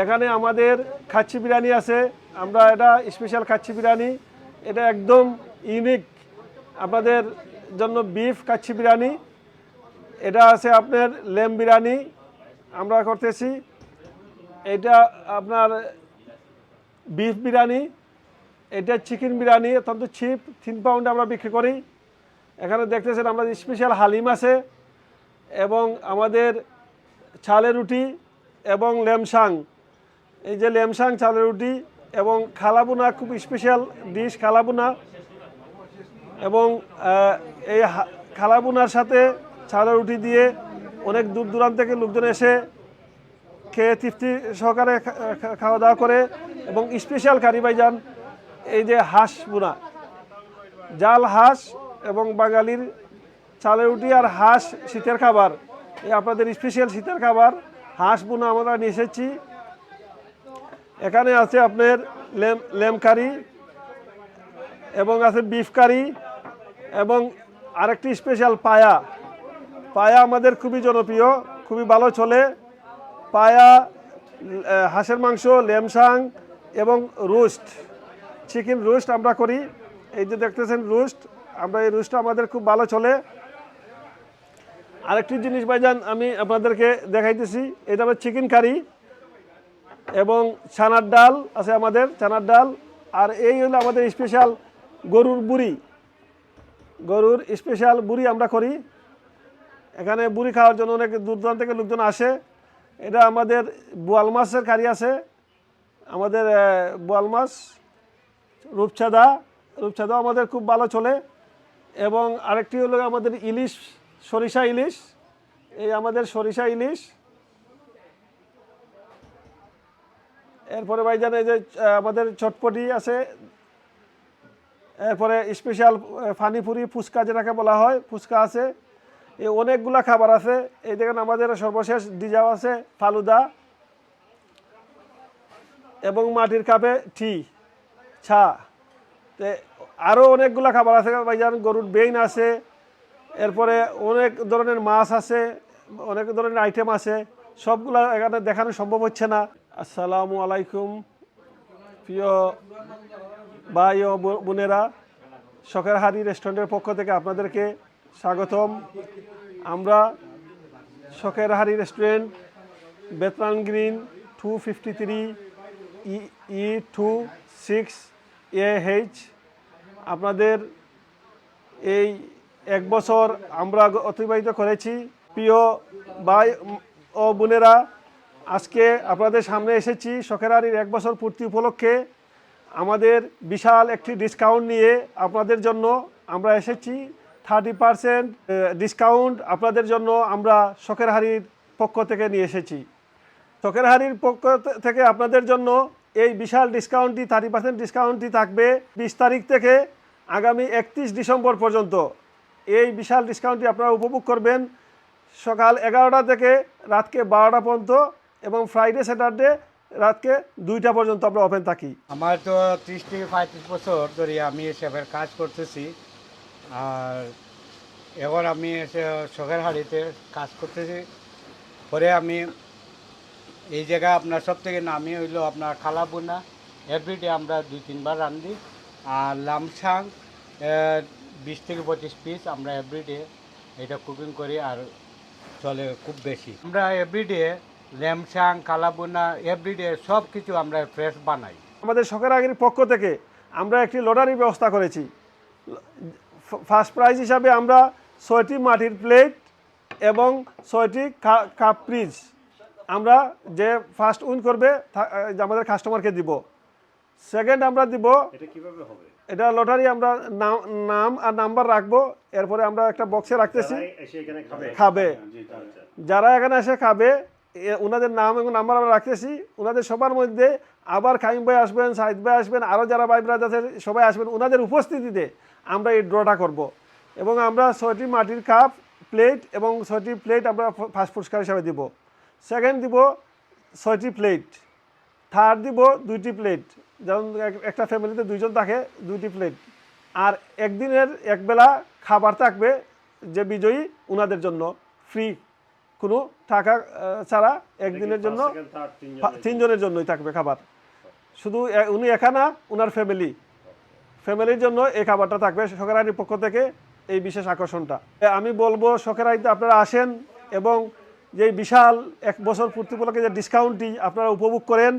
এখানে আমাদের খাচ্ছি বিরিয়ানি আছে। আমরা এটা স্পেশাল খাচ্ছি বিরিয়ানি। এটা একদম ইউনিক আপনাদের জন্য বিফ খাচ্ছি বিরিয়ানি। এটা আছে আপনার লেম বিরিয়ানি। আমরা করতেছি। এটা আপনার বিফ বিরিয়ানি। এটা চিকেন বিরিয়ানি, অত্যন্ত চিপ তিন পাউন্ড আমরা বিক্রি করি। এখানে দেখতেছেন আমরা স্পেশাল হালিম আছে এবং আমাদের চালের রুটি এবং লেমসাং এই যে লেমসাং চালের রুটি এবং খালাবুনা, খুব স্পেশাল ডিশ খালাবুনা। এবং এই খালাবুনার সাথে চালের রুটি দিয়ে অনেক দূর দূরান্ত থেকে লোকজন এসে খেয়ে তৃপ্তি সহকারে খাওয়া দাওয়া করে এবং স্পেশাল কারি ভাইজান, এই যে হাঁস বুনা। জাল হাঁস এবং বাঙালির চালের রুটি আর হাঁস শীতের খাবার। এই আপনাদের স্পেশাল শীতের খাবার, হাঁস বুনা আমরা নিয়ে এসেছি। এখানে আছে আপনার লেম কারি এবং আছে বিফ কারি এবং আরেকটি স্পেশাল পায়া। পায়া আমাদের খুবই জনপ্রিয়, খুবই ভালো চলে। পায়া হাঁসের মাংস, লেমসাং এবং রোস্ট। চিকেন রোস্ট আমরা করি। এই যে দেখতেছেন রোস্ট, আমরা এই রোস্টটা আমাদের খুব ভালো চলে। আরেকটি জিনিস ভাইজান, আমি আপনাদেরকে দেখাইতেছি। এটা হলো চিকেন কারি। এবং ছানার ডাল আছে আমাদের, ছানার ডাল। আর এই হলো আমাদের স্পেশাল গরুর বুড়ি। গরুর স্পেশাল বুড়ি আমরা করি। এখানে বুড়ি খাওয়ার জন্য অনেক দূর দূরান্ত থেকে লোকজন আসে। এটা আমাদের বোয়াল মাছের কারি আছে। আমাদের বোয়াল মাছ, রূপচাঁদা। রূপচাঁদাও আমাদের খুব ভালো চলে। এবং আরেকটি হলো আমাদের ইলিশ, সরিষা ইলিশ। এই আমাদের সরিষা ইলিশ। এরপরে ভাইজান, এই যে আমাদের চটপটি আছে, এরপরে স্পেশাল ফানিপুরি ফুচকা যেটাকে বলা হয়, ফুচকা আছে, এই অনেকগুলা খাবার আছে, এই দেখেন আমাদের সর্বশেষ ডিজাও আছে, ফালুদা, এবং মাটির কাপে টি, ছা, তে আরও অনেকগুলো খাবার আছে, ভাইজান, গরুর বেইন আছে, এরপরে অনেক ধরনের মাছ আছে, অনেক ধরনের আইটেম আছে, সবগুলো এখানে দেখানো সম্ভব হচ্ছে না। আসসালামু আলাইকুম, প্রিয় ভাই ও বোনেরা। শখের হারি রেস্টুরেন্টের পক্ষ থেকে আপনাদেরকে স্বাগতম। আমরা শখের restaurant বেতরান green two fifty three E two six A H আপনাদের এই এক বছর আমরা অতিবাহিত করেছি। প্রিয় ভাই ও বোনেরা আজকে আপনাদের সামনে এসেছি শখেরারির এক বছর পূর্তি উপলক্ষে আমাদের বিশাল একটি ডিসকাউন্ট নিয়ে আপনাদের জন্য আমরা এসেছি। থার্টি পারসেন্ট ডিসকাউন্ট আপনাদের জন্য আমরা শখের হারির পক্ষ থেকে নিয়ে এসেছি। শখের হারির পক্ষ থেকে আপনাদের জন্য এই বিশাল ডিসকাউন্টটি থার্টি পার্সেন্ট ডিসকাউন্টটি থাকবে বিশ তারিখ থেকে আগামী একত্রিশ ডিসেম্বর পর্যন্ত। এই বিশাল ডিসকাউন্টটি আপনারা উপভোগ করবেন সকাল এগারোটা থেকে রাতকে বারোটা পর্যন্ত। এবং ফ্রাইডে স্যাটারডে রাতকে দুইটা পর্যন্ত আমরা ওপেন থাকি। আমার তো ত্রিশ থেকে পঁয়ত্রিশ বছর ধরে আমি শেফের কাজ করতেছি। আর এখন আমি এসে শখের হাড়িতে কাজ করতেছি। পরে আমি এই জায়গায় আপনার সব থেকে নামি হইল আপনার খালাবুনা। এভরিডে আমরা দুই, তিনবার রান্ধি। আর লামসাং বিশ থেকে পঁচিশ পিস আমরা এভরিডে এটা কুকিং করি আর চলে খুব বেশি। আমরা এভরিডে ল্যামসাং কালাবুনা এভরিডে সব কিছু আমরা ফ্রেশ বানাই। আমাদের শখের আগের পক্ষ থেকে আমরা একটি লটারির ব্যবস্থা করেছি। ফার্স্ট প্রাইজ হিসাবে আমরা ছয়টি মাটির প্লেট এবং ছয়টি কা- কাপ ফ্রিজ আমরা যে ফার্স্ট উইন করবে আমাদের কাস্টমারকে দিব। সেকেন্ড আমরা দিব এটা লটারি আমরা নাম- নাম আর নাম্বার রাখব এরপরে আমরা একটা বক্সে রাখতেছি। খাবে। যারা এখানে এসে খাবে ওনাদের নাম এবং নাম্বার আমরা রাখতেছি। ওনাদের সবার মধ্যে আবার খাইম ভাই আসবেন, সাইদ ভাই আসবেন আরও যারা ভাই ব্রাদার সবাই আসবেন। ওনাদের উপস্থিতিতে আমরা এই ড্রটা করব। এবং আমরা ছয়টি মাটির কাপ প্লেট এবং ছয়টি প্লেট আমরা ফার্স্ট পুরস্কার হিসাবে দিব। সেকেন্ড দিব ছয়টি প্লেট থার্ড দিব দুইটি প্লেট যেমন এক- একটা ফ্যামিলিতে দুইজন থাকে, দুইটি প্লেট আর একদিনের একবেলা খাবার থাকবে যে বিজয়ী ওনাদের জন্য। ফ্রি কোনো টাকা ছাড়া একদিনের জন্য তিনজনের জন্যই থাকবে খাবার। শুধু উনি একা না ওনার ফ্যামিলি ফ্যামিলির জন্য এই খাবারটা থাকবে সরকারের পক্ষ থেকে এই বিশেষ আকর্ষণটা। আমি বলব সকেরাইতে আপনারা আসেন এবং যে বিশাল এক বছর পূর্তি উপলক্ষে যে ডিসকাউন্টটি আপনারা উপভোগ করেন